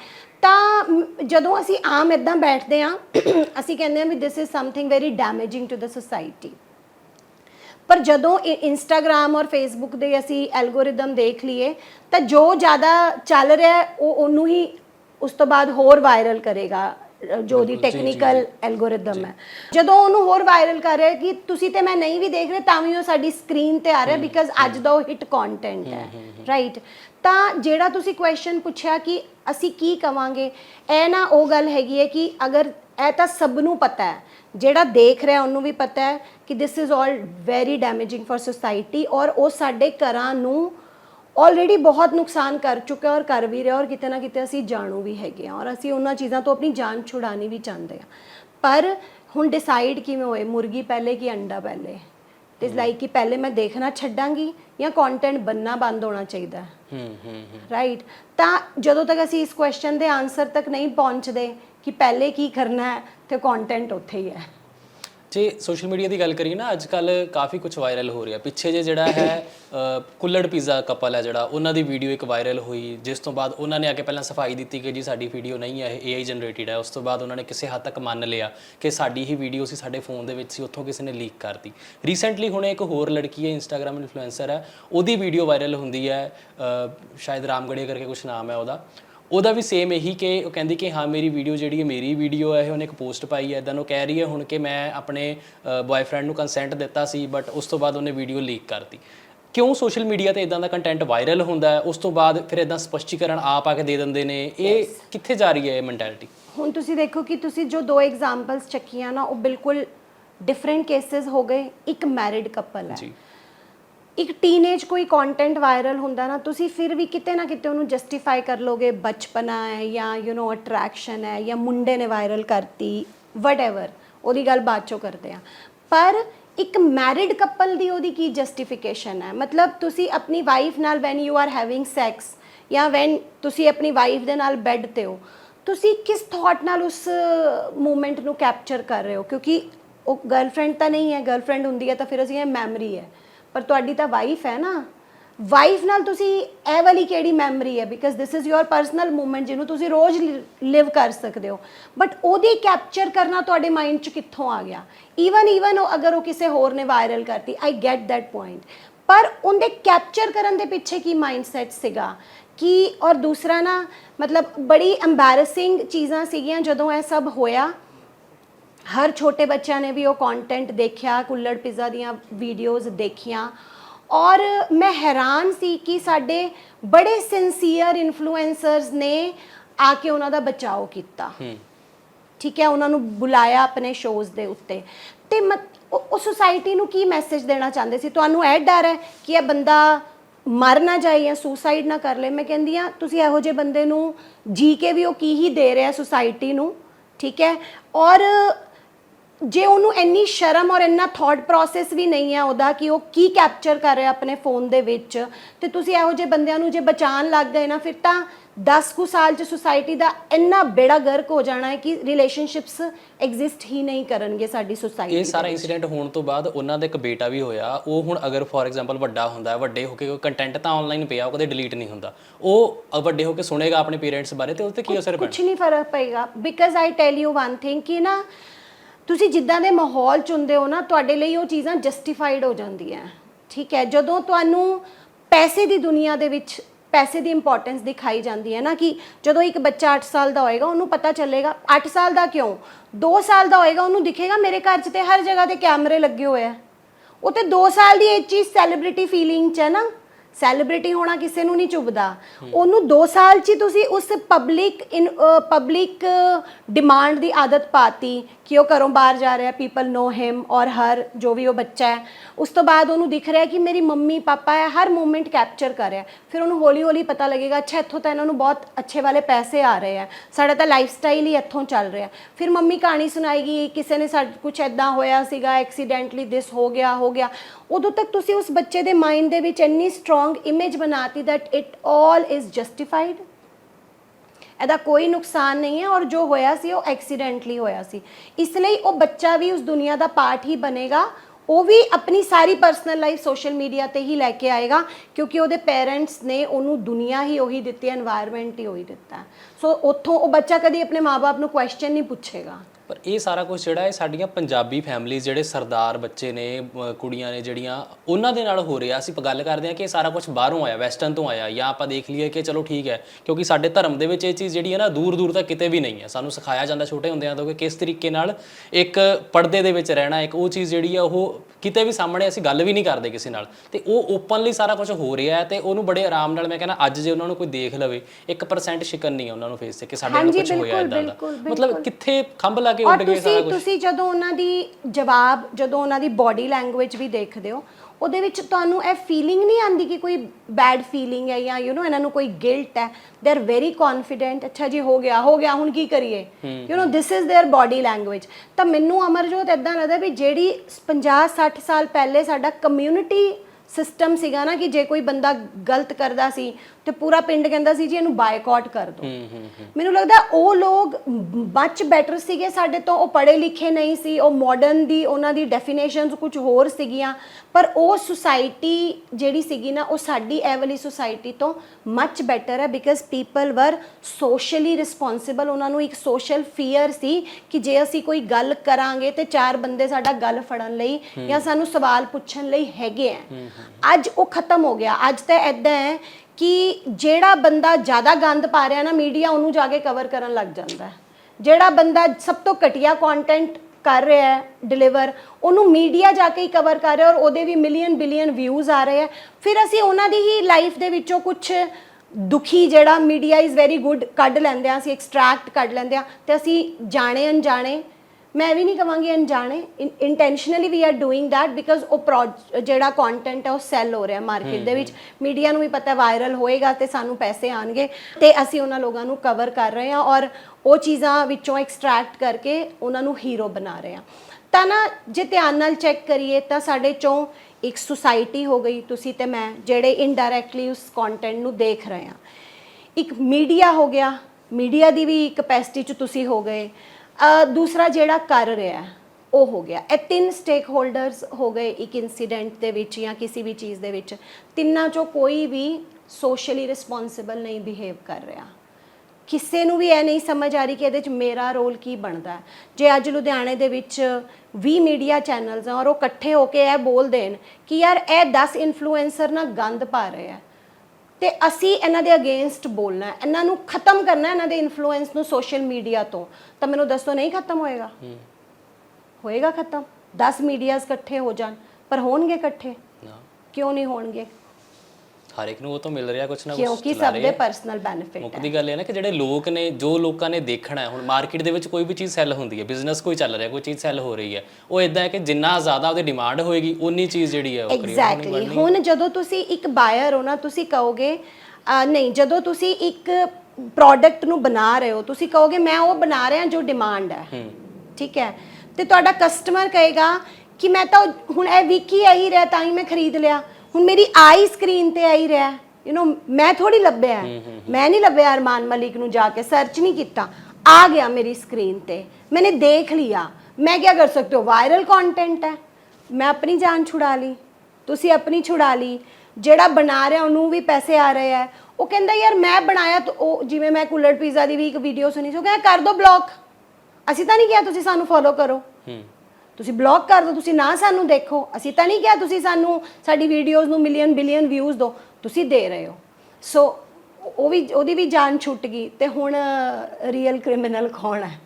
ਤਾਂ ਜਦੋਂ ਅਸੀਂ ਆਮ ਇਦਾਂ ਬੈਠਦੇ ਆ ਅਸੀਂ ਕਹਿੰਦੇ ਹਾਂ ਵੀ this is something very damaging to the society ਪਰ ਜਦੋਂ ਇੰਸਟਾਗ੍ਰam ਔਰ ਫੇਸਬੁੱਕ ਦੇ ਅਸੀਂ ਐਲਗੋਰਿਦਮ ਦੇਖ ਲਈਏ, ਤਾਂ ਜੋ ਜ਼ਿਆਦਾ ਚੱਲ ਰਿਹਾ ਉਹ ਉਹਨੂੰ ਹੀ ਉਸ ਤੋਂ ਬਾਅਦ ਹੋਰ ਵਾਇਰਲ ਕਰੇਗਾ। ਜੋ ਦੀ ਬਿਲਕੁਲ, ਜੀ, ਜੀ, ਟੈਕਨੀਕਲ ਐਲਗੋਰਿਦਮ ਹੈ। ਜਦੋਂ ਉਹਨੂੰ ਹੋਰ ਵਾਇਰਲ ਕਰ ਰਿਹਾ ਕਿ ਤੁਸੀਂ ਤੇ ਮੈਂ ਨਹੀਂ ਵੀ ਦੇਖ ਰਹੇ ਤਾਂ ਵੀ ਉਹ ਸਾਡੀ ਸਕਰੀਨ ਤੇ ਆ ਰਿਹਾ ਬਿਕਾਜ਼ ਅੱਜ ਦਾ ਉਹ ਹਿੱਟ ਕੰਟੈਂਟ ਹੈ ਰਾਈਟ ਤਾਂ ਜਿਹੜਾ ਤੁਸੀਂ ਕੁਐਸਚਨ ਪੁੱਛਿਆ ਕਿ ਅਸੀਂ ਕੀ ਕਵਾਂਗੇ ਇਹ ਨਾ ਉਹ ਗੱਲ ਹੈਗੀ ਹੈ ਕਿ ਅਗਰ ਇਹ ਤਾਂ ਸਭ ਨੂੰ ਪਤਾ ਹੈ ਜਿਹੜਾ ਦੇਖ ਰਿਹਾ ਉਹਨੂੰ ਵੀ ਪਤਾ ਹੈ ਕਿ this is all very damaging for society ਔਰ ਉਹ ਸਾਡੇ ਘਰਾਂ ਨੂੰ ਆਲਰੇਡੀ ਬਹੁਤ ਨੁਕਸਾਨ ਕਰ ਚੁੱਕਾ ਔਰ ਕਰ ਵੀ ਰਿਹਾ ਔਰ ਕਿਤੇ ਨਾ ਕਿਤੇ ਅਸੀਂ ਜਾਣੂ ਵੀ ਹੈਗੇ ਆ ਔਰ ਅਸੀਂ ਉਹਨਾਂ ਚੀਜ਼ਾਂ ਤੋਂ ਆਪਣੀ ਜਾਨ ਛੁਡਾਣੀ ਵੀ ਚਾਹੁੰਦੇ ਆ ਪਰ ਹੁਣ ਡਿਸਾਈਡ ਕਿਵੇਂ ਹੋਏ? ਮੁਰਗੀ ਪਹਿਲੇ ਕਿ ਅੰਡਾ ਪਹਿਲੇ? ਇਟਸ ਲਾਈਕ ਕਿ ਪਹਿਲੇ ਮੈਂ ਦੇਖਣਾ ਛੱਡਾਂਗੀ ਜਾਂ ਕੰਟੈਂਟ ਬੰਨਾ ਬੰਦ ਹੋਣਾ ਚਾਹੀਦਾ ਹੂੰ। ਹੂੰ ਰਾਈਟ ਤਾਂ ਜਦੋਂ ਤੱਕ ਅਸੀਂ ਇਸ ਕੁਐਸਚਨ ਦੇ ਆਨਸਰ ਤੱਕ ਨਹੀਂ ਪਹੁੰਚਦੇ ਕਿ ਪਹਿਲੇ ਕੀ ਕਰਨਾ ਹੈ ਤੇ ਕੰਟੈਂਟ ਉੱਥੇ ਹੀ ਹੈ। ਜੇ ਸੋਸ਼ਲ ਮੀਡੀਆ ਦੀ ਗੱਲ ਕਰੀਏ ਨਾ ਅੱਜ ਕੱਲ ਕਾਫੀ ਕੁਝ ਵਾਇਰਲ ਹੋ ਰਿਹਾ। ਪਿੱਛੇ ਜੇ ਜਿਹੜਾ ਹੈ ਕੁੱਲੜ ਪੀਜ਼ਾ ਕਪਲ ਹੈ ਜਿਹੜਾ, ਉਹਨਾਂ ਦੀ ਵੀਡੀਓ ਇੱਕ ਵਾਇਰਲ ਹੋਈ, ਜਿਸ ਤੋਂ ਬਾਅਦ ਉਹਨਾਂ ਨੇ ਆ ਕੇ ਪਹਿਲਾਂ ਸਫ਼ਾਈ ਦਿੱਤੀ ਕਿ ਜੀ ਸਾਡੀ ਵੀਡੀਓ ਨਹੀਂ ਹੈ, ਇਹ AI ਜਨਰੇਟਿਡ ਹੈ ਉਸ ਤੋਂ ਬਾਅਦ ਉਹਨਾਂ ਨੇ ਕਿਸੇ ਹੱਦ ਤੱਕ ਮੰਨ ਲਿਆ ਕਿ ਸਾਡੀ ਹੀ ਵੀਡੀਓ ਸੀ, ਸਾਡੇ ਫੋਨ ਦੇ ਵਿੱਚ ਸੀ, ਉੱਥੋਂ ਕਿਸੇ ਨੇ ਲੀਕ ਕਰਤੀ। ਰੀਸੈਂਟਲੀ ਹੁਣੇ ਇੱਕ ਹੋਰ ਲੜਕੀ ਹੈ ਇੰਸਟਾਗ੍ਰam ਇਨਫਲੂਐਂਸਰ ਹੈ ਉਹਦੀ ਵੀਡੀਓ ਵਾਇਰਲ ਹੁੰਦੀ ਹੈ ਸ਼ਾਇਦ ਰਾਮਗੜੀਆ ਕਰਕੇ ਕੁਝ ਨਾਮ ਹੈ ਉਹਦਾ। ਉਹਦਾ ਵੀ ਸੇਮ ਇਹੀ ਕਿ ਉਹ ਕਹਿੰਦੀ ਕਿ ਹਾਂ ਮੇਰੀ ਵੀਡੀਓ ਜਿਹੜੀ ਹੈ ਮੇਰੀ ਵੀਡੀਓ ਹੈ ਇਹ ਉਹਨੇ ਇੱਕ ਪੋਸਟ ਪਾਈ ਹੈ। ਇਦਾਂ ਉਹ ਕਹਿ ਰਹੀ ਹੈ ਹੁਣ ਕਿ ਮੈਂ ਆਪਣੇ ਬॉयਫ੍ਰੈਂਡ ਨੂੰ ਕੰਸੈਂਟ ਦਿੱਤਾ ਸੀ ਬਟ ਉਸ ਤੋਂ ਬਾਅਦ ਉਹਨੇ ਵੀਡੀਓ ਲੀਕ ਕਰਤੀ। ਕਿਉਂ ਸੋਸ਼ਲ ਮੀਡੀਆ ਤੇ ਇਦਾਂ ਦਾ ਕੰਟੈਂਟ ਵਾਇਰਲ ਹੁੰਦਾ ਹੈ? ਉਸ ਤੋਂ ਬਾਅਦ ਫਿਰ ਇਦਾਂ ਸਪਸ਼ਟੀਕਰਨ ਆਪ ਆ ਕੇ ਦੇ ਦਿੰਦੇ ਨੇ। ਇਹ ਕਿੱਥੇ ਜਾ ਰਹੀ ਹੈ ਇਹ ਮੈਂਟੈਲਿਟੀ ਹੁਣ ਤੁਸੀਂ ਦੇਖੋ ਕਿ ਤੁਸੀਂ ਜੋ ਦੋ ਐਗਜ਼ਾਮਪਲਸ ਚੱਕੀਆਂ ਨਾ ਉਹ ਬਿਲਕੁਲ ਡਿਫਰੈਂਟ ਕੇਸਿਸ ਹੋ ਗਏ। ਇੱਕ ਮੈਰਿਡ ਕਪਲ ਹੈ। ਇੱਕ ਟੀਨੇਜ ਕੋਈ ਕੰਟੈਂਟ ਵਾਇਰਲ ਹੁੰਦਾ ਨਾ, ਤੁਸੀਂ ਫਿਰ ਵੀ ਕਿਤੇ ਨਾ ਕਿਤੇ ਉਹਨੂੰ ਜਸਟੀਫਾਈ ਕਰ ਲੋਗੇ, ਬਚਪਨਾ ਹੈ ਜਾਂ ਯੂ نو ਅਟਰੈਕਸ਼ਨ ਹੈ ਜਾਂ ਮੁੰਡੇ ਨੇ ਵਾਇਰਲ ਕਰਤੀ ਵਟਐਵਰ ਉਹਦੀ ਗੱਲ ਬਾਅਦ ਚੋਂ ਕਰਦੇ ਆ ਪਰ ਇੱਕ ਮੈਰਿਡ ਕਪਲ ਦੀ ਉਹਦੀ ਕੀ ਜਸਟੀਫਿਕੇਸ਼ਨ ਹੈ? ਮਤਲਬ ਤੁਸੀਂ ਆਪਣੀ ਵਾਈਫ ਨਾਲ when you are having sex ਜਾਂ ਵੈਨ ਤੁਸੀਂ ਆਪਣੀ ਵਾਈਫ ਦੇ ਨਾਲ ਬੈੱਡ ਤੇ ਹੋ, ਤੁਸੀਂ ਕਿਸ ਥਾਟ ਨਾਲ ਉਸ ਮੂਮੈਂਟ ਨੂੰ ਕੈਪਚਰ ਕਰ ਰਹੇ ਹੋ? ਕਿਉਂਕਿ ਉਹ ਗਰਲਫ੍ਰੈਂਡ ਤਾਂ ਨਹੀਂ ਹੈ ਗਰਲਫ੍ਰੈਂਡ ਹੁੰਦੀ ਹੈ ਤਾਂ ਫਿਰ ਅਸੀਂ ਇਹ ਮੈਮਰੀ ਹੈ। ਪਰ ਤੁਹਾਡੀ ਤਾਂ ਵਾਈਫ ਹੈ ਨਾ। ਵਾਈਫ ਨਾਲ ਤੁਸੀਂ ਇਹ ਵਾਲੀ ਕਿਹੜੀ ਮੈਮਰੀ ਹੈ? Because this is your personal moment ਜਿਹਨੂੰ ਤੁਸੀਂ ਰੋਜ਼ ਲਿਵ ਕਰ ਸਕਦੇ ਹੋ। ਬਟ ਉਹਦੀ ਕੈਪਚਰ ਕਰਨਾ ਤੁਹਾਡੇ ਮਾਈਂਡ 'ਚ ਕਿੱਥੋਂ ਆ ਗਿਆ? ਈਵਨ ਈਵਨ ਉਹ ਅਗਰ ਉਹ ਕਿਸੇ ਹੋਰ ਨੇ ਵਾਇਰਲ ਕਰਤੀ ਆਈ ਗੈਟ ਦੈਟ ਪੁਆਇੰਟ ਪਰ ਉਹਦੇ ਕੈਪਚਰ ਕਰਨ ਦੇ ਪਿੱਛੇ ਕੀ ਮਾਈਂਡਸੈਟ ਸੀਗਾ? ਕਿ ਔਰ ਦੂਸਰਾ ਨਾ, ਮਤਲਬ ਬੜੀ ਐਮਬੈਰਸਿੰਗ ਚੀਜ਼ਾਂ ਸੀਗੀਆਂ ਜਦੋਂ ਇਹ ਸਭ ਹੋਇਆ। ਹਰ ਛੋਟੇ ਬੱਚਿਆਂ ਨੇ ਵੀ ਉਹ ਕੰਟੈਂਟ ਦੇਖਿਆ ਕੁੱਲੜ ਪਿਜ਼ਾ ਦੀਆਂ ਵੀਡੀਓਜ਼ ਦੇਖੀਆਂ। ਔਰ ਮੈਂ ਹੈਰਾਨ ਸੀ ਕਿ ਸਾਡੇ ਬੜੇ ਸਿੰਸੀਅਰ ਇਨਫਲੂਐਂਸਰਸ ਨੇ ਆ ਕੇ ਉਹਨਾਂ ਦਾ ਬਚਾਓ ਕੀਤਾ। ਠੀਕ ਹੈ ਉਹਨਾਂ ਨੂੰ ਬੁਲਾਇਆ ਆਪਣੇ ਸ਼ੋਜ਼ ਦੇ ਉੱਤੇ। ਤੇ ਉਹ ਸੁਸਾਇਟੀ ਨੂੰ ਕੀ ਮੈਸੇਜ ਦੇਣਾ ਚਾਹੁੰਦੇ ਸੀ? ਤੁਹਾਨੂੰ ਇਹ ਡਰ ਹੈ ਕਿ ਇਹ ਬੰਦਾ ਮਰ ਨਾ ਜਾਏ ਜਾਂ ਸੁਸਾਈਡ ਨਾ ਕਰ ਲੇ? ਮੈਂ ਕਹਿੰਦੀ ਆ ਤੁਸੀਂ ਇਹੋ ਜਿਹੇ ਬੰਦੇ ਨੂੰ ਜੀ ਕੇ ਵੀ ਉਹ ਕੀ ਹੀ ਦੇ ਰਿਹਾ ਸੁਸਾਇਟੀ ਨੂੰ। ਠੀਕ ਹੈ? ਔਰ ਜੇ ਉਹਨੂੰ ਇੰਨੀ ਸ਼ਰਮ ਔਰ ਇੰਨਾ ਥਾਟ ਪ੍ਰੋਸੈਸ ਵੀ ਨਹੀਂ ਹੈ ਉਹਦਾ ਕਿ ਉਹ ਕੀ ਕੈਪਚਰ ਕਰ ਰਿਹਾ ਆਪਣੇ ਫੋਨ ਦੇ ਵਿੱਚ ਤੇ ਤੁਸੀਂ ਇਹੋ ਜਿਹੇ ਬੰਦਿਆਂ ਨੂੰ ਜੇ ਬਚਾਉਣ ਲੱਗ ਗਏ ਨਾ ਫਿਰ ਤਾਂ 10 ਕੁ ਸਾਲ ਚ ਸੁਸਾਇਟੀ ਦਾ ਇੰਨਾ ਬੇੜਾ ਗਰਕ ਹੋ ਜਾਣਾ ਹੈ ਕਿ ਰਿਲੇਸ਼ਨਸ਼ਿਪਸ ਐਗਜ਼ਿਸਟ ਹੀ ਨਹੀਂ ਕਰਨਗੇ ਸਾਡੀ ਸੁਸਾਇਟੀ ਇਹ ਸਾਰਾ ਇਨਸੀਡੈਂਟ ਹੋਣ ਤੋਂ ਬਾਅਦ ਉਹਨਾਂ ਦਾ ਇੱਕ ਬੇਟਾ ਵੀ ਹੋਇਆ ਉਹ ਹੁਣ ਅਗਰ ਫੋਰ ਐਗਜ਼ਾਮਪਲ ਵੱਡਾ ਹੁੰਦਾ ਹੈ ਵੱਡੇ ਹੋ ਕੇ ਕੋਈ ਕੰਟੈਂਟ ਤਾਂ ਆਨਲਾਈਨ ਪਿਆ ਉਹ ਕਦੇ ਡਿਲੀਟ ਨਹੀਂ ਹੁੰਦਾ। ਉਹ ਵੱਡੇ ਹੋ ਕੇ ਸੁਣੇਗਾ ਆਪਣੇ ਪੇਰੈਂਟਸ ਬਾਰੇ ਤੇ ਉਹਦੇ ਤੇ ਕੀ ਅਸਰ ਪੈਣਾ? ਕੁਝ ਨਹੀਂ ਫ਼ਰਕ ਪਏਗਾ because I tell you one thing ਕਿ ਨਾ ਤੁਸੀਂ ਜਿੱਦਾਂ ਦੇ ਮਾਹੌਲ ਚੁੰਦੇ ਹੋ ਨਾ ਤੁਹਾਡੇ ਲਈ ਉਹ ਚੀਜ਼ਾਂ ਜਸਟੀਫਾਈਡ ਹੋ ਜਾਂਦੀਆਂ। ਠੀਕ ਹੈ ਜਦੋਂ ਤੁਹਾਨੂੰ ਪੈਸੇ ਦੀ ਦੁਨੀਆ ਦੇ ਵਿੱਚ ਪੈਸੇ ਦੀ ਇੰਪੋਰਟੈਂਸ ਦਿਖਾਈ ਜਾਂਦੀ ਹੈ ਨਾ ਕਿ ਜਦੋਂ ਇੱਕ ਬੱਚਾ 8 ਸਾਲ ਦਾ ਹੋਏਗਾ ਉਹਨੂੰ ਪਤਾ ਚੱਲੇਗਾ 8 ਸਾਲ ਦਾ ਕਿਉਂ? 2 ਸਾਲ ਦਾ ਹੋਏਗਾ ਉਹਨੂੰ ਦਿਖੇਗਾ ਮੇਰੇ ਘਰ 'ਚ ਤੇ ਹਰ ਜਗ੍ਹਾ ਤੇ ਕੈਮਰੇ ਲੱਗੇ ਹੋਏ ਆ। ਉਹ ਤੇ 2 ਸਾਲ ਦੀ ਇਹ ਚੀਜ਼ ਸੈਲੀਬ੍ਰਿਟੀ ਫੀਲਿੰਗ ਚ ਹੈ ਨਾ। ਸੈਲੀਬ੍ਰਿਟੀ ਹੋਣਾ ਕਿਸੇ ਨੂੰ ਨਹੀਂ ਚੁਭਦਾ। ਉਹਨੂੰ 2 ਸਾਲ ਚ ਹੀ ਤੁਸੀਂ ਉਸ ਪਬਲਿਕ ਪਬਲਿਕ ਡਿਮਾਂਡ ਦੀ ਆਦਤ ਪਾਤੀ ਕਿ ਉਹ ਘਰੋਂ ਬਾਹਰ ਜਾ ਰਿਹਾ ਪੀਪਲ ਨੋ ਹਿਮ ਔਰ ਹਰ, ਜੋ ਵੀ ਉਹ ਬੱਚਾ ਹੈ, ਉਸ ਤੋਂ ਬਾਅਦ ਉਹਨੂੰ ਦਿਖ ਰਿਹਾ ਕਿ ਮੇਰੀ ਮੰਮੀ, ਪਾਪਾ ਹੈ, ਹਰ ਮੂਮੈਂਟ ਕੈਪਚਰ ਕਰ ਰਿਹਾ ਫਿਰ ਉਹਨੂੰ ਹੌਲੀ ਹੌਲੀ ਪਤਾ ਲੱਗੇਗਾ, ਅੱਛਾ, ਇੱਥੋਂ ਤਾਂ ਇਹਨਾਂ ਨੂੰ ਬਹੁਤ ਅੱਛੇ ਵਾਲੇ ਪੈਸੇ ਆ ਰਹੇ ਆ ਸਾਡਾ ਤਾਂ ਲਾਈਫ ਸਟਾਈਲ ਹੀ ਇੱਥੋਂ ਚੱਲ ਰਿਹਾ ਫਿਰ ਮੰਮੀ ਕਹਾਣੀ ਸੁਣਾਏਗੀ, ਕਿਸੇ ਨੇ ਸਾਡੇ ਕੁਝ ਐਦਾਂ ਹੋਇਆ ਸੀਗਾ ਐਕਸੀਡੈਂਟਲੀ ਦਿਸ ਹੋ ਗਿਆ ਹੋ ਗਿਆ। ਉਦੋਂ ਤੱਕ ਤੁਸੀਂ ਉਸ ਬੱਚੇ ਦੇ ਮਾਈਂਡ ਦੇ ਵਿੱਚ ਇੰਨੀ ਸਟਰੋਂਗ ਇਮੇਜ ਬਣਾਤੀ that it all is justified ਇਹਦਾ ਕੋਈ ਨੁਕਸਾਨ ਨਹੀਂ ਹੈ ਔਰ ਜੋ ਹੋਇਆ ਸੀ ਉਹ ਐਕਸੀਡੈਂਟਲੀ ਹੋਇਆ ਸੀ। ਇਸ ਲਈ ਉਹ ਬੱਚਾ ਵੀ ਉਸ ਦੁਨੀਆ ਦਾ ਪਾਰਟ ਹੀ ਬਣੇਗਾ। ਉਹ ਵੀ ਆਪਣੀ ਸਾਰੀ ਪਰਸਨਲ ਲਾਈਫ ਸੋਸ਼ਲ ਮੀਡੀਆ ਤੇ ਹੀ ਲੈ ਕੇ ਆਏਗਾ ਕਿਉਂਕਿ ਉਹਦੇ ਪੇਰੈਂਟਸ ਨੇ ਉਹਨੂੰ ਦੁਨੀਆ ਹੀ ਉਹੀ ਦਿੱਤੀ ਐਨवायरमेंट ਹੀ ਉਹੀ ਦਿੱਤਾ। ਸੋ ਉੱਥੋਂ ਉਹ ਬੱਚਾ ਕਦੀ ਆਪਣੇ ਮਾਪੇ ਨੂੰ ਕੁਐਸਚਨ ਨਹੀਂ ਪੁੱਛੇਗਾ। ਪਰ ਇਹ ਸਾਰਾ ਕੁਝ ਜਿਹੜਾ ਹੈ ਸਾਡੀਆਂ ਪੰਜਾਬੀ ਫੈਮਲੀਜ਼ ਜਿਹੜੇ ਸਰਦਾਰ ਬੱਚੇ ਨੇ ਕੁੜੀਆਂ ਨੇ ਜਿਹੜੀਆਂ, ਉਹਨਾਂ ਦੇ ਨਾਲ ਹੋ ਰਿਹਾ। ਅਸੀਂ ਗੱਲ ਕਰਦੇ ਹਾਂ ਕਿ ਇਹ ਸਾਰਾ ਕੁਝ ਬਾਹਰੋਂ ਆਇਆ ਵੈਸਟਰਨ ਤੋਂ ਆਇਆ। ਜਾਂ ਆਪਾਂ ਦੇਖ ਲਈਏ ਕਿ ਚਲੋ ਠੀਕ ਹੈ, ਕਿਉਂਕਿ ਸਾਡੇ ਧਰਮ ਦੇ ਵਿੱਚ ਇਹ ਚੀਜ਼ ਜਿਹੜੀ ਹੈ ਨਾ ਦੂਰ ਦੂਰ ਤੱਕ ਕਿਤੇ ਵੀ ਨਹੀਂ ਹੈ। ਸਾਨੂੰ ਸਿਖਾਇਆ ਜਾਂਦਾ ਛੋਟੇ ਹੁੰਦਿਆਂ ਤੋਂ ਕਿ ਕਿਸ ਤਰੀਕੇ ਨਾਲ ਇੱਕ ਪਰਦੇ ਦੇ ਵਿੱਚ ਰਹਿਣਾ, ਇੱਕ ਉਹ ਚੀਜ਼ ਜਿਹੜੀ ਆ, ਉਹ ਕਿਤੇ ਵੀ ਸਾਹਮਣੇ ਅਸੀਂ ਗੱਲ ਵੀ ਨਹੀਂ ਕਰਦੇ ਕਿਸੇ ਨਾਲ। ਤੇ ਉਹ ਓਪਨਲੀ ਸਾਰਾ ਕੁਝ ਹੋ ਰਿਹਾ ਹੈ ਤੇ ਉਹਨੂੰ ਬੜੇ ਆਰਾਮ ਨਾਲ ਮੈਂ ਕਹਿੰਦਾ ਅੱਜ ਜੇ ਉਹਨਾਂ ਨੂੰ ਕੋਈ ਦੇਖ ਲਵੇ 1% ਸ਼ਿਕਨ ਨਹੀਂ ਹੈ ਉਹਨਾਂ ਨੂੰ ਫੇਸ ਤੇ ਕਿ ਸਾਡੇ ਨਾਲ ਕੁਝ ਹੋਇਆ ਇਦਾਂ ਦਾ। ਮਤਲਬ ਕਿੱਥੇ ਖੰਭ ਲਾ ਕੇ ਉੱਡ ਗਏ ਸਾਰਾ ਕੁਝ ਤੁਸੀਂ ਜਦੋਂ ਉਹਨਾਂ ਦੀ ਜਵਾਬ ਜਦੋਂ ਉਹਨਾਂ ਦੀ ਬਾਡੀ ਲੈਂਗੁਏਜ ਵੀ ਦੇਖਦੇ ਹੋ ਉਹਦੇ ਵਿੱਚ ਤੁਹਾਨੂੰ ਇਹ ਫੀਲਿੰਗ ਨਹੀਂ ਆਂਦੀ ਕਿ ਕੋਈ ਬੈਡ ਫੀਲਿੰਗ ਹੈ ਜਾਂ ਯੂ نو ਇਹਨਾਂ ਨੂੰ ਕੋਈ ਗਿਲਟ ਹੈ ਦੇ ਆਰ ਵੈਰੀ ਕੌਨਫੀਡੈਂਟ ਅੱਛਾ ਜੀ ਹੋ ਗਿਆ ਹੋ ਗਿਆ ਹੁਣ ਕੀ ਕਰੀਏ you know this is there body language ਤਾਂ ਮੈਨੂੰ ਅਮਰਜੋਤ ਇਦਾਂ ਲੱਗਦਾ ਵੀ ਜਿਹੜੀ 50 60 ਸਾਲ ਪਹਿਲੇ ਸਾਡਾ ਕਮਿਊਨਿਟੀ ਸਿਸਟਮ ਸੀਗਾ ਨਾ ਕਿ ਜੇ ਕੋਈ ਬੰਦਾ ਗਲਤ ਕਰਦਾ ਸੀ ਤੇ ਪੂਰਾ ਪਿੰਡ ਕਹਿੰਦਾ ਸੀ ਜੀ ਇਹਨੂੰ ਬਾਈਕਾਟ ਕਰ ਦਿਓ ਹੂੰ ਮੈਨੂੰ ਲੱਗਦਾ ਉਹ ਲੋਕ ਮੱਚ ਬੈਟਰ ਸੀਗੇ ਸਾਡੇ ਤੋਂ ਉਹ ਪੜ੍ਹੇ ਲਿਖੇ ਨਹੀਂ ਸੀ ਉਹ ਮਾਡਰਨ ਦੀ ਉਹਨਾਂ ਦੀ ਡੈਫੀਨੇਸ਼ਨਸ ਕੁਝ ਹੋਰ ਸੀਗੀਆਂ ਪਰ ਉਹ ਸੁਸਾਇਟੀ ਜਿਹੜੀ ਸੀਗੀ ਨਾ ਉਹ ਸਾਡੀ ਇਹ ਵਾਲੀ ਸੁਸਾਇਟੀ ਤੋਂ ਮੱਚ ਬੈਟਰ ਹੈ because people were socially responsible ਉਹਨਾਂ ਨੂੰ ਇੱਕ ਸੋਸ਼ਲ ਫੀਅਰ ਸੀ ਕਿ ਜੇ ਅਸੀਂ ਕੋਈ ਗੱਲ ਕਰਾਂਗੇ ਤੇ ਚਾਰ ਬੰਦੇ ਸਾਡਾ ਗੱਲ ਫੜਨ ਲਈ ਜਾਂ ਸਾਨੂੰ ਸਵਾਲ ਪੁੱਛਣ ਲਈ ਹੈਗੇ ਆ। ਅੱਜ ਉਹ ਖਤਮ ਹੋ ਗਿਆ। ਅੱਜ ਤਾਂ ਐਦਾਂ ਹੈ ਕਿ ਜਿਹੜਾ ਬੰਦਾ ਜ਼ਿਆਦਾ ਗੰਦ ਪਾ ਰਿਹਾ ਨਾ ਮੀਡੀਆ ਉਹਨੂੰ ਜਾ ਕੇ ਕਵਰ ਕਰਨ ਲੱਗ ਜਾਂਦਾ ਹੈ। ਜਿਹੜਾ ਬੰਦਾ ਸਭ ਤੋਂ ਘਟੀਆ ਕੰਟੈਂਟ ਕਰ ਰਿਹਾ ਹੈ ਡਿਲੀਵਰ ਉਹਨੂੰ ਮੀਡੀਆ ਜਾ ਕੇ ਹੀ ਕਵਰ ਕਰ ਰਿਹਾ ਔਰ ਉਹਦੇ ਵੀ ਮਿਲੀਅਨ ਬਿਲੀਅਨ ਵਿਊਜ਼ ਆ ਰਹੇ ਆ ਫਿਰ ਅਸੀਂ ਉਹਨਾਂ ਦੀ ਹੀ ਲਾਈਫ ਦੇ ਵਿੱਚੋਂ ਕੁਝ ਦੁਖੀ ਜਿਹੜਾ ਮੀਡੀਆ ਇਜ਼ ਵੈਰੀ ਗੁੱਡ ਕੱਢ ਲੈਂਦੇ ਆ ਅਸੀਂ ਐਕਸਟ੍ਰੈਕਟ ਕੱਢ ਲੈਂਦੇ ਆ ਤੇ ਅਸੀਂ ਜਾਣੇ ਅਣਜਾਣੇ ਮੈਂ ਵੀ ਨਹੀਂ ਕਵਾਂਗੀ ਅਣਜਾਣੇ intentionally we are doing that because ਉਹ ਜਿਹੜਾ ਕੰਟੈਂਟ ਹੈ ਉਹ ਸੈਲ ਹੋ ਰਿਹਾ ਮਾਰਕੀਟ ਦੇ ਵਿੱਚ। ਮੀਡੀਆ ਨੂੰ ਵੀ ਪਤਾ ਵਾਇਰਲ ਹੋਏਗਾ ਤੇ ਸਾਨੂੰ ਪੈਸੇ ਆਣਗੇ ਤੇ ਅਸੀਂ ਉਹਨਾਂ ਲੋਕਾਂ ਨੂੰ ਕਵਰ ਕਰ ਰਹੇ ਹਾਂ ਔਰ ਉਹ ਚੀਜ਼ਾਂ ਵਿੱਚੋਂ ਐਕਸਟ੍ਰੈਕਟ ਕਰਕੇ ਉਹਨਾਂ ਨੂੰ ਹੀਰੋ ਬਣਾ ਰਹੇ ਹਾਂ। ਤਾਂ ਨਾ ਜੇ ਧਿਆਨ ਨਾਲ ਚੈੱਕ ਕਰੀਏ ਤਾਂ ਸਾਡੇ ਚੋਂ ਇੱਕ ਸੁਸਾਇਟੀ ਹੋ ਗਈ ਤੁਸੀਂ ਤੇ ਮੈਂ ਜਿਹੜੇ ਇਨਡਾਇਰੈਕਟਲੀ ਉਸ ਕੰਟੈਂਟ ਨੂੰ ਦੇਖ ਰਹੇ ਹਾਂ। ਇੱਕ ਮੀਡੀਆ ਹੋ ਗਿਆ ਮੀਡੀਆ ਦੀ ਵੀ ਕਪੈਸਿਟੀ ਚ ਤੁਸੀਂ ਹੋ ਗਏ। ਅ, ਦੂਸਰਾ ਜਿਹੜਾ ਕਰ ਰਿਹਾ ਹੈ, ਉਹ ਹੋ ਗਿਆ। ਇਹ ਤਿੰਨ ਸਟੇਕ ਹੋਲਡਰਸ ਹੋ ਗਏ ਇੱਕ ਇਨਸੀਡੈਂਟ ਦੇ ਵਿੱਚ ਜਾਂ ਕਿਸੇ ਵੀ ਚੀਜ਼ ਦੇ ਵਿੱਚ। ਤਿੰਨਾਂ ਚੋਂ ਕੋਈ ਵੀ ਸੋਸ਼ਲੀ ਰਿਸਪੌਂਸਿਬਲ ਨਹੀਂ ਬਿਹੇਵ ਕਰ ਰਿਹਾ। ਕਿਸੇ ਨੂੰ ਵੀ ਇਹ ਨਹੀਂ ਸਮਝ ਆ ਰਹੀ ਕਿ ਇਹਦੇ 'ਚ ਮੇਰਾ ਰੋਲ ਕੀ ਬਣਦਾ ਹੈ। ਜੇ ਅੱਜ ਲੁਧਿਆਣੇ ਦੇ ਵਿੱਚ 20 ਮੀਡੀਆ ਚੈਨਲਸ ਆ ਔਰ ਉਹ ਇਕੱਠੇ ਹੋ ਕੇ ਇਹ ਬੋਲ ਦੇਣ ਕਿ ਯਾਰ ਇਹ 10 ਇਨਫਲੂਐਂਸਰ ਨਾ ਗੰਦ ਪਾ ਰਹੇ ਆ। ਤੇ ਅਸੀਂ ਇਹਨਾਂ ਦੇ ਅਗੇਂਸਟ ਬੋਲਣਾ ਹੈ। ਇਹਨਾਂ ਨੂੰ ਖਤਮ ਕਰਨਾ ਹੈ ਇਹਨਾਂ ਦੇ ਇਨਫਲੂਐਂਸ ਨੂੰ ਸੋਸ਼ਲ ਮੀਡੀਆ ਤੋਂ। ਤਾਂ ਮੈਨੂੰ ਦੱਸੋ ਨਹੀਂ ਖਤਮ ਹੋਏਗਾ? ਹੋਏਗਾ ਖਤਮ? 10 ਮੀਡੀਆਜ਼ ਇਕੱਠੇ ਹੋ ਜਾਣ ਪਰ ਹੋਣਗੇ ਇਕੱਠੇ? ਨਾ। ਕਿਉਂ ਨਹੀਂ ਹੋਣਗੇ? ਹਰ ਇੱਕ ਨੂੰ ਉਹ ਤੋਂ ਮਿਲ ਰਿਹਾ ਕੁਛ ਨਾ ਕੁਛ ਕਿਉਂਕਿ ਸਭ ਦੇ। ਪਰਸਨਲ ਬੈਨੀਫਿਟ ਮੁੱਖ ਦੀ ਗੱਲ ਇਹ ਨਾ ਕਿ ਜਿਹੜੇ ਲੋਕ ਨੇ ਜੋ ਲੋਕਾਂ ਨੇ ਦੇਖਣਾ ਹੈ ਹੁਣ ਮਾਰਕੀਟ ਦੇ ਵਿੱਚ ਕੋਈ ਵੀ ਚੀਜ਼ ਸੈੱਲ ਹੁੰਦੀ ਹੈ ਬਿਜ਼ਨਸ ਕੋਈ ਚੱਲ ਰਿਹਾ ਕੋਈ ਚੀਜ਼ ਸੈੱਲ ਹੋ ਰਹੀ ਹੈ ਉਹ ਇਦਾਂ ਹੈ ਕਿ ਜਿੰਨਾ ਜ਼ਿਆਦਾ ਉਹਦੀ ਡਿਮਾਂਡ ਹੋਏਗੀ ਉਨੀ ਚੀਜ਼ ਜਿਹੜੀ ਹੈ ਉਹ ਹੋਣੀ ਐਗਜ਼ੈਕਟਲੀ ਹੁਣ ਜਦੋਂ ਤੁਸੀਂ ਇੱਕ ਬਾਇਰ ਹੋ ਨਾ ਤੁਸੀਂ ਕਹੋਗੇ ਨਹੀਂ ਜਦੋਂ ਤੁਸੀਂ ਇੱਕ ਪ੍ਰੋਡਕਟ ਨੂੰ ਬਣਾ ਰਹੇ ਹੋ ਤੁਸੀਂ ਕਹੋਗੇ ਮੈਂ ਉਹ ਬਣਾ ਰਿਹਾ ਜੋ ਡਿਮਾਂਡ ਹੈ। ਠੀਕ ਹੈ? ਤੇ ਤੁਹਾਡਾ ਕਸਟਮਰ ਕਹੇਗਾ ਕਿ ਮੈਂ ਤਾਂ ਹੁਣ ਇਹ ਵਿਕੀ ਆਈ ਰਿਹਾ ਤਾਂ ਹੀ ਮੈਂ ਖਰੀਦ ਲਿਆ। ਹੁਣ ਮੇਰੀ ਆਈ ਸਕਰੀਨ ਤੇ ਆਈ ਰਿਹਾ। ਯੂ نو ਮੈਂ ਥੋੜੀ ਲੱਭਿਆ। ਮੈਂ ਨਹੀਂ ਲੱਭਿਆ ਅਰਮਾਨ ਮਲਿਕ ਨੂੰ ਜਾ ਕੇ। ਸਰਚ ਨਹੀਂ ਕੀਤਾ। ਆ ਗਿਆ ਮੇਰੀ ਸਕਰੀਨ ਤੇ। ਮੈਨੇ ਦੇਖ ਲਿਆ। ਮੈਂ ਕੀ ਕਰ ਸਕਦਾ ਹਾਂ? ਵਾਇਰਲ ਕੰਟੈਂਟ ਹੈ। ਮੈਂ ਆਪਣੀ ਜਾਨ ਛੁਡਾ ਲਈ। ਤੁਸੀਂ ਆਪਣੀ ਛੁਡਾ ਲਈ। ਜਿਹੜਾ ਬਣਾ ਰਿਹਾ ਉਹਨੂੰ ਵੀ ਪੈਸੇ ਆ ਰਹੇ ਹੈ। ਉਹ ਕਹਿੰਦਾ ਯਾਰ ਮੈਂ ਬਣਾਇਆ ਤਾਂ ਉਹ ਜਿਵੇਂ ਮੈਂ ਕੁਲਰ ਪੀਜ਼ਾ ਦੀ ਵੀ ਇੱਕ ਵੀਡੀਓ ਸੁਣੀ ਸੀ ਉਹ ਕਹਿੰਦਾ ਕਰ ਦੋ ਬਲੌਕ ਅਸੀਂ ਤਾਂ ਨਹੀਂ ਕਿਹਾ ਤੁਸੀਂ ਸਾਨੂੰ ਫੋਲੋ ਕਰੋ। ਤੁਸੀਂ ਬਲੌਕ ਕਰ ਦਿਓ ਤੁਸੀਂ ਨਾ ਸਾਨੂੰ ਦੇਖੋ। ਅਸੀਂ ਤਾਂ ਨਹੀਂ ਕਿਹਾ ਤੁਸੀਂ ਸਾਨੂੰ ਸਾਡੀ ਵੀਡੀਓਜ਼ ਨੂੰ ਮਿਲੀਅਨ ਬਿਲੀਅਨ ਵਿਊਜ਼ ਦਿਓ। ਤੁਸੀਂ ਦੇ ਰਹੇ ਹੋ। ਸੋ ਉਹ ਵੀ ਉਹਦੀ ਵੀ ਜਾਨ ਛੁੱਟ ਗਈ। ਤੇ ਹੁਣ ਰੀਅਲ ਕ੍ਰਿਮੀਨਲ ਕੌਣ ਹੈ?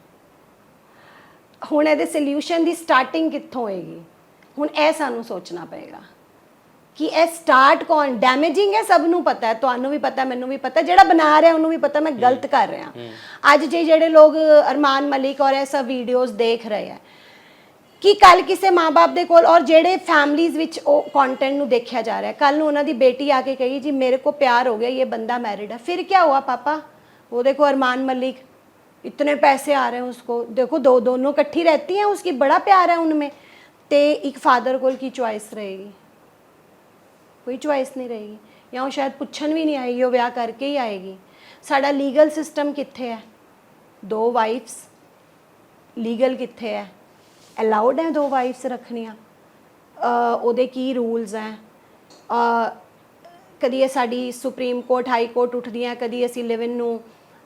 ਹੁਣ ਇਹਦੇ ਸੋਲੂਸ਼ਨ ਦੀ ਸਟਾਰਟਿੰਗ ਕਿੱਥੋਂ ਹੋਏਗੀ? ਹੁਣ ਇਹ ਸਾਨੂੰ ਸੋਚਣਾ ਪਏਗਾ ਕਿ ਇਹ ਸਟਾਰਟ ਕੌਣ? ਡੈਮੇਜਿੰਗ ਹੈ ਸਭ ਨੂੰ ਪਤਾ ਹੈ। ਤੁਹਾਨੂੰ ਵੀ ਪਤਾ ਮੈਨੂੰ ਵੀ ਪਤਾ। ਜਿਹੜਾ ਬਣਾ ਰਿਹਾ ਉਹਨੂੰ ਵੀ ਪਤਾ ਮੈਂ ਗਲਤ ਕਰ ਰਿਹਾ। ਅੱਜ ਜੇ ਜਿਹੜੇ ਲੋਕ ਅਰਮਾਨ ਮਲਿਕ ਔਰ ਇਹ ਸਭ ਵੀਡੀਓਜ਼ ਦੇਖ ਰਹੇ ਹੈ ਕਿ ਕੱਲ ਕਿਸੇ ਮਾਪੇ ਦੇ ਕੋਲ ਔਰ ਜਿਹੜੇ ਫੈਮਲੀਜ਼ ਵਿੱਚ ਉਹ ਕੰਟੈਂਟ ਨੂੰ ਦੇਖਿਆ ਜਾ ਰਿਹਾ ਕੱਲ ਨੂੰ ਉਹਨਾਂ ਦੀ ਬੇਟੀ ਆ ਕੇ ਕਹੀ ਜੀ ਮੇਰੇ को प्यार हो गया ये बंदा मैरिड है फिर क्या हुआ पापा वो देखो अरमान मलिक इतने पैसे आ रहे हैं उसको देखो दो दोनों इकट्ठी रहती हैं उसकी बड़ा प्यार है उनमें ਤੇ ਇੱਕ ਫਾਦਰ ਕੋਲ ਕੀ ਚੁਆਇਸ ਰਹੇਗੀ ਕੋਈ ਚੁਆਇਸ ਨਹੀਂ ਰਹੇਗੀ ਜਾਂ ਉਹ ਸ਼ਾਇਦ ਪੁੱਛਣ ਵੀ ਨਹੀਂ ਆਏਗੀ ਉਹ ਵਿਆਹ ਕਰਕੇ ਹੀ ਆਏਗੀ ਸਾਡਾ ਲੀਗਲ ਸਿਸਟਮ ਕਿੱਥੇ ਹੈ ਦੋ ਵਾਈਫਸ ਲੀਗਲ ਕਿੱਥੇ ਹੈ ਅਲਾਉਡ ਹੈ ਦੋ ਵਾਈਫਸ ਰੱਖਣੀਆਂ? ਉਹਦੇ ਕੀ ਰੂਲਸ ਹੈ? ਕਦੀ ਇਹ ਸਾਡੀ ਸੁਪਰੀਮ ਕੋਰਟ ਹਾਈ ਕੋਰਟ ਉੱਠਦੀਆਂ ਕਦੀ ਅਸੀਂ ਲਿਵ ਇਨ ਨੂੰ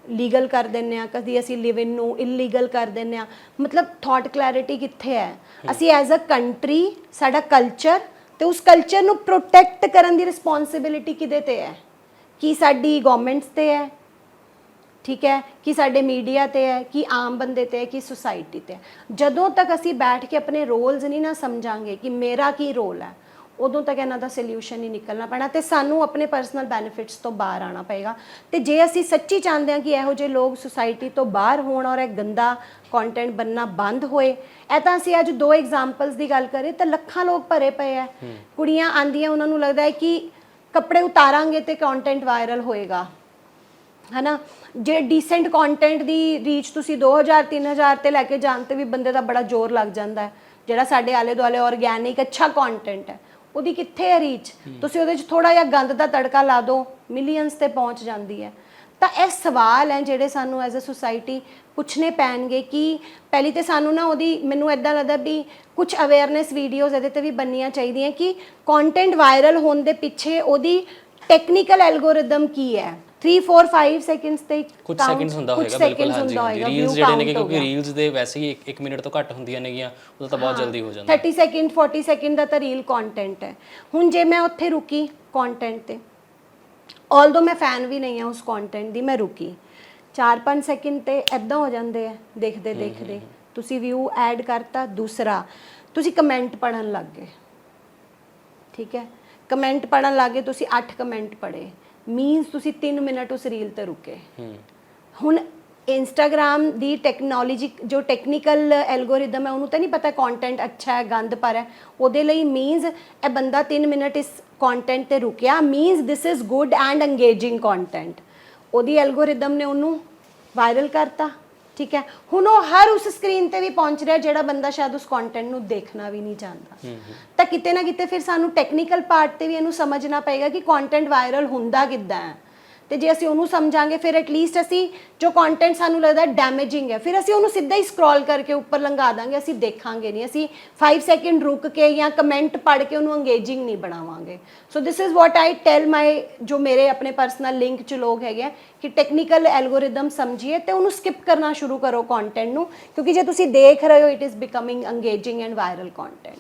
ਲੀਗਲ ਕਰ ਦਿੰਨੇ ਆ ਕਦੀ ਅਸੀਂ ਲਿਵ ਇਨ ਨੂੰ ਇਲੀਗਲ ਕਰ ਦਿੰਨੇ ਆ ਮਤਲਬ ਥਾਟ ਕਲੈਰਿਟੀ ਕਿੱਥੇ ਹੈ? ਅਸੀਂ ਐਜ਼ ਅ ਕੰਟਰੀ ਸਾਡਾ ਕਲਚਰ ਤੇ ਉਸ ਕਲਚਰ ਨੂੰ ਪ੍ਰੋਟੈਕਟ ਕਰਨ ਦੀ ਰਿਸਪੌਂਸਿਬਿਲਿਟੀ ਕਿਹਦੇ ਤੇ ਹੈ? ਕੀ ਸਾਡੀ ਗਵਰਨਮੈਂਟਸ ਤੇ ਹੈ? ਠੀਕ ਹੈ ਕਿ ਸਾਡੇ ਮੀਡੀਆ ਤੇ ਹੈ ਕਿ ਆਮ ਬੰਦੇ ਤੇ ਹੈ ਕਿ ਸੁਸਾਇਟੀ ਤੇ ਹੈ। ਜਦੋਂ ਤੱਕ ਅਸੀਂ ਬੈਠ ਕੇ ਆਪਣੇ ਰੋਲਸ ਨਹੀਂ ਨਾ ਸਮਝਾਂਗੇ ਕਿ ਮੇਰਾ ਕੀ ਰੋਲ ਹੈ ਉਦੋਂ ਤੱਕ ਇਹਨਾਂ ਦਾ ਸੋਲੂਸ਼ਨ ਹੀ ਨਿਕਲਣਾ ਪੈਣਾ ਤੇ ਸਾਨੂੰ ਆਪਣੇ ਪਰਸਨਲ ਬੈਨੀਫਿਟਸ ਤੋਂ ਬਾਹਰ ਆਣਾ ਪਏਗਾ। ਤੇ ਜੇ ਅਸੀਂ ਸੱਚੀ ਚਾਹੁੰਦੇ ਹਾਂ ਕਿ ਇਹੋ ਜਿਹੇ ਲੋਕ ਸੁਸਾਇਟੀ ਤੋਂ ਬਾਹਰ ਹੋਣ ਔਰ ਇਹ ਗੰਦਾ ਕੰਟੈਂਟ ਬੰਨਣਾ ਬੰਦ ਹੋਏ ਇਹ ਤਾਂ ਅਸੀਂ ਅੱਜ ਦੋ ਐਗਜ਼ਾਮਪਲਸ ਦੀ ਗੱਲ ਕਰੇ ਤਾਂ ਲੱਖਾਂ ਲੋਕ ਭਰੇ ਪਏ ਆ। ਕੁੜੀਆਂ ਆਂਦੀਆਂ ਉਹਨਾਂ ਨੂੰ ਲੱਗਦਾ ਹੈ ਕਿ ਕੱਪੜੇ ਉਤਾਰਾਂਗੇ ਤੇ ਕੰਟੈਂਟ ਵਾਇਰਲ ਹੋਏਗਾ। ਹਨਾ? ਜੇ ਡੀਸੈਂਟ ਕੰਟੈਂਟ ਦੀ ਰੀਚ ਤੁਸੀਂ 2000 3000 ਤੇ ਲੈ ਕੇ ਜਾਣ ਤੇ ਵੀ ਬੰਦੇ ਦਾ ਬੜਾ ਜ਼ੋਰ ਲੱਗ ਜਾਂਦਾ ਹੈ। ਜਿਹੜਾ ਸਾਡੇ ਆਲੇ ਦੁਆਲੇ ਆਰਗੈਨਿਕ ਅੱਛਾ ਕੰਟੈਂਟ ਹੈ ਉਹਦੀ ਕਿੱਥੇ ਹੈ ਰੀਚ ਤੁਸੀਂ ਉਹਦੇ 'ਚ ਥੋੜਾ ਜਿਹਾ ਗੰਦ ਦਾ ਤੜਕਾ ਲਾ ਦਿਓ ਮਿਲੀਅਨਸ ਤੇ ਪਹੁੰਚ ਜਾਂਦੀ ਹੈ। ਤਾਂ ਇਹ ਸਵਾਲ ਹੈ ਜਿਹੜੇ ਸਾਨੂੰ ਐਜ਼ ਅ ਸੁਸਾਇਟੀ ਪੁੱਛਣੇ ਪੈਣਗੇ ਕਿ ਪਹਿਲੀ ਤੇ ਸਾਨੂੰ ਨਾ ਉਹਦੀ ਮੈਨੂੰ ਇਦਾਂ ਲੱਗਦਾ ਵੀ ਕੁਝ ਅਵੇਅਰਨੈਸ ਵੀਡੀਓਜ਼ ਇਹਦੇ ਤੇ ਵੀ ਬਣਨੀਆਂ ਚਾਹੀਦੀਆਂ ਕਿ ਕੰਟੈਂਟ ਵਾਇਰਲ ਹੋਣ ਦੇ ਪਿੱਛੇ ਉਹਦੀ ਟੈਕਨੀਕਲ ਐਲਗੋਰਿਦਮ ਕੀ ਹੈ। 3 4 5 ਸੈਕਿੰਡਸ ਤੇ ਕੁਝ ਸੈਕਿੰਡਸ ਹੁੰਦਾ ਹੋਏਗਾ ਬਿਲਕੁਲ ਹਾਂਜੀ ਰੀਲਸ ਜਿਹੜੇ ਨੇ ਕਿਉਂਕਿ। ਰੀਲਸ ਦੇ ਵੈਸੇ ਹੀ 1 ਮਿੰਟ ਤੋਂ ਘੱਟ ਹੁੰਦੀਆਂ ਨੇਗੀਆਂ ਉਹ ਤਾਂ ਬਹੁਤ ਜਲਦੀ ਹੋ ਜਾਂਦਾ 30 ਸੈਕਿੰਡ 40 ਸੈਕਿੰਡ ਦਾ ਤਾਂ ਰੀਲ ਕੰਟੈਂਟ ਹੈ। ਹੁਣ ਜੇ ਮੈਂ ਉੱਥੇ ਰੁਕੀ ਕੰਟੈਂਟ ਤੇ ਆਲਦੋ ਮੈਂ ਫੈਨ ਵੀ ਨਹੀਂ ਆ ਉਸ ਕੰਟੈਂਟ ਦੀ ਮੈਂ ਰੁਕੀ। 4-5 ਸੈਕਿੰਡ ਤੇ ਐਦਾਂ ਹੋ ਜਾਂਦੇ ਆ ਦੇਖਦੇ ਦੇਖਦੇ। ਤੁਸੀਂ ਵਿਊ ਐਡ ਕਰਤਾ ਦੂਸਰਾ ਤੁਸੀਂ ਕਮੈਂਟ ਪੜਨ ਲੱਗ ਗਏ। ਠੀਕ ਹੈ? ਕਮੈਂਟ ਪੜਨ ਲੱਗੇ ਤੁਸੀਂ 8 ਕਮੈਂਟ ਪੜੇ ਮੀਨਸ ਤੁਸੀਂ 3 ਮਿੰਟ ਉਸ ਰੀਲ ਤੇ ਰੁਕੇ। ਹੁਣ ਇੰਸਟਾਗ੍ਰam ਦੀ ਟੈਕਨੋਲੋਜੀ ਜੋ ਟੈਕਨੀਕਲ ਐਲਗੋਰਿਦਮ ਹੈ ਉਹਨੂੰ ਤਾਂ ਨਹੀਂ ਪਤਾ ਕੰਟੈਂਟ ਅੱਛਾ ਹੈ ਗੰਦ ਪਰ ਹੈ। ਉਹਦੇ ਲਈ ਮੀਨਸ ਇਹ ਬੰਦਾ 3 ਮਿੰਟ ਇਸ ਕੰਟੈਂਟ ਤੇ ਰੁਕਿਆ। Means this is good and engaging content ਉਹਦੀ ਐਲਗੋਰਿਦਮ ਨੇ ਉਹਨੂੰ ਵਾਇਰਲ ਕਰਤਾ। ਠੀਕ ਹੈ? ਹੁਣ ਉਹ ਹਰ ਉਸ ਸਕਰੀਨ ਤੇ ਵੀ ਪਹੁੰਚ ਰਿਹਾ ਜਿਹੜਾ ਬੰਦਾ ਸ਼ਾਇਦ ਉਸ ਕੰਟੈਂਟ ਨੂੰ ਦੇਖਣਾ ਵੀ ਨਹੀਂ ਚਾਹੁੰਦਾ। ਤਾਂ ਕਿਤੇ ਨਾ ਕਿਤੇ ਫਿਰ ਸਾਨੂੰ ਟੈਕਨੀਕਲ ਪਾਰਟ ਤੇ ਵੀ ਇਹਨੂੰ ਸਮਝਣਾ ਪਏਗਾ ਕਿ ਕੰਟੈਂਟ ਵਾਇਰਲ ਹੁੰਦਾ ਕਿੱਦਾਂ ਹੈ। ਤੇ ਜੇ ਅਸੀਂ ਉਹਨੂੰ ਸਮਝਾਂਗੇ, ਫਿਰ ਐਟਲੀਸਟ ਅਸੀਂ ਜੋ ਕੰਟੈਂਟ ਸਾਨੂੰ ਲੱਗਦਾ ਡੈਮੇਜਿੰਗ ਹੈ, ਫਿਰ ਅਸੀਂ ਉਹਨੂੰ ਸਿੱਧਾ ਹੀ ਸਕਰੋਲ ਕਰਕੇ ਉੱਪਰ ਲੰਘਾ ਦਾਂਗੇ, ਅਸੀਂ ਦੇਖਾਂਗੇ ਨਹੀਂ, ਅਸੀਂ 5 ਸੈਕਿੰਡ ਰੁਕ ਕੇ ਜਾਂ ਕਮੈਂਟ ਪੜ੍ਹ ਕੇ ਉਹਨੂੰ ਅੰਗੇਜਿੰਗ ਨਹੀਂ ਬਣਾਵਾਂਗੇ। So this is what I tell my ਜੋ ਮੇਰੇ ਆਪਣੇ ਪਰਸਨਲ ਲਿੰਕ ਚ ਲੋਕ ਹੈਗੇ ਆ, ਕਿ ਟੈਕਨੀਕਲ ਐਲਗੋਰਿਦਮ ਸਮਝੀਏ ਤੇ ਉਹਨੂੰ ਸਕਿਪ ਕਰਨਾ ਸ਼ੁਰੂ ਕਰੋ ਕੰਟੈਂਟ ਨੂੰ, ਕਿਉਂਕਿ ਜੇ ਤੁਸੀਂ ਦੇਖ ਰਹੇ ਹੋ it is becoming engaging and viral content